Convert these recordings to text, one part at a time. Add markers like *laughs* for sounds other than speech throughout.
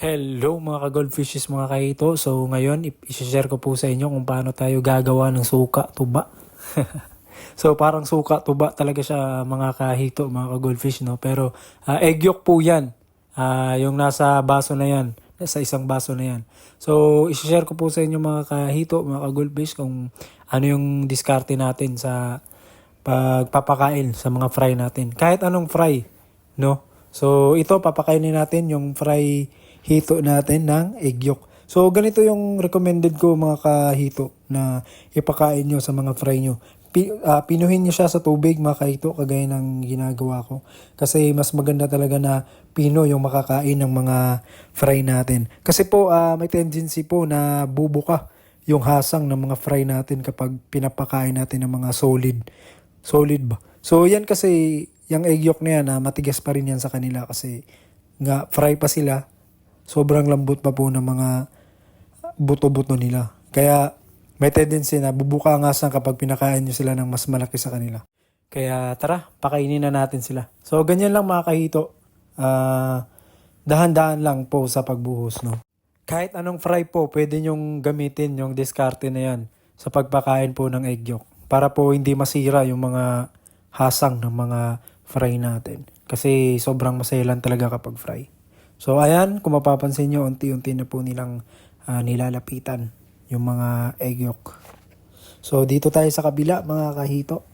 Hello mga ka-goldfishes mga kahito. So ngayon, isi-share ko po sa inyo kung paano tayo gagawa ng suka tuba. *laughs* so parang suka tuba talaga siya mga kahito, mga ka-goldfish. No? Pero ah, egg yolk po yan. Ah, yung nasa baso na yan. Nasa isang baso na yan. So isi-share ko po sa inyo mga kahito, mga ka-goldfish kung ano yung diskarte natin sa pagpapakain sa mga fry natin. Kahit anong fry, no? So ito papakainin natin yung fry hito natin ng egg yolk. So ganito yung recommended ko mga kahito na ipakain nyo sa mga fry nyo. Pi, ah, pinuhin nyo siya sa tubig mga kahito kagaya ng ginagawa ko. Kasi mas maganda talaga na pino yung makakain ng mga fry natin. Kasi po ah, may tendency po na bubuka yung hasang ng mga fry natin kapag pinapakain natin ng mga solid. Solid ba? So yan kasi, yung egg yolk na yan, ah, matigas pa rin yan sa kanila kasi nga fry pa sila, sobrang lambot pa po ng mga buto-buto nila. Kaya may tendency na bubuka ang asang kapag pinakain nyo sila ng mas malaki sa kanila. Kaya tara, pakainin na natin sila. So ganyan lang mga kahito. Ah, dahan-dahan lang po sa pagbuhos, no? Kahit anong fry po, pwede nyong gamitin yung diskarte na yan sa pagpakain po ng egg yolk. Para po hindi masira yung mga hasang ng mga fry natin. Kasi sobrang maselan talaga kapag fry. So ayan, kung mapapansin nyo, unti-unti na po nilang ah, nilalapitan yung mga egg yolk. So dito tayo sa kabila mga kahito.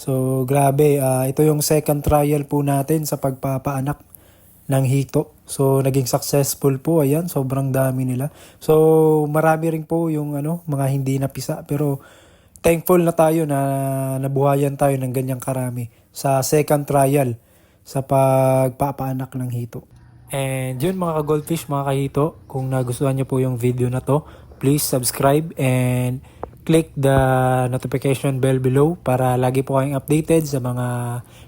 So grabe, ah, ito yung second trial po natin sa pagpapaanak ng hito. So naging successful po, ayan, sobrang dami nila. So marami rin po yung ano, mga hindi napisa pero thankful na tayo na nabuhayan tayo ng ganyang karami sa second trial sa pagpapaanak ng hito. And yun mga ka-goldfish, mga kahito, kung nagustuhan nyo po yung video na to, please subscribe and click the notification bell below para lagi po kayong updated sa mga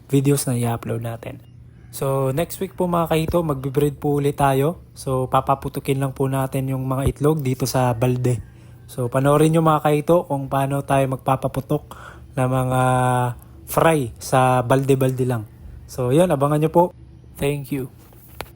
videos na i-upload natin. So next week po mga kahito, magbe-breed po ulit tayo. So papaputukin lang po natin yung mga itlog dito sa balde. So panoorin nyo mga kahito kung paano tayo magpapaputok ng mga fry sa balde-balde lang. So yan, abangan nyo po. Thank you.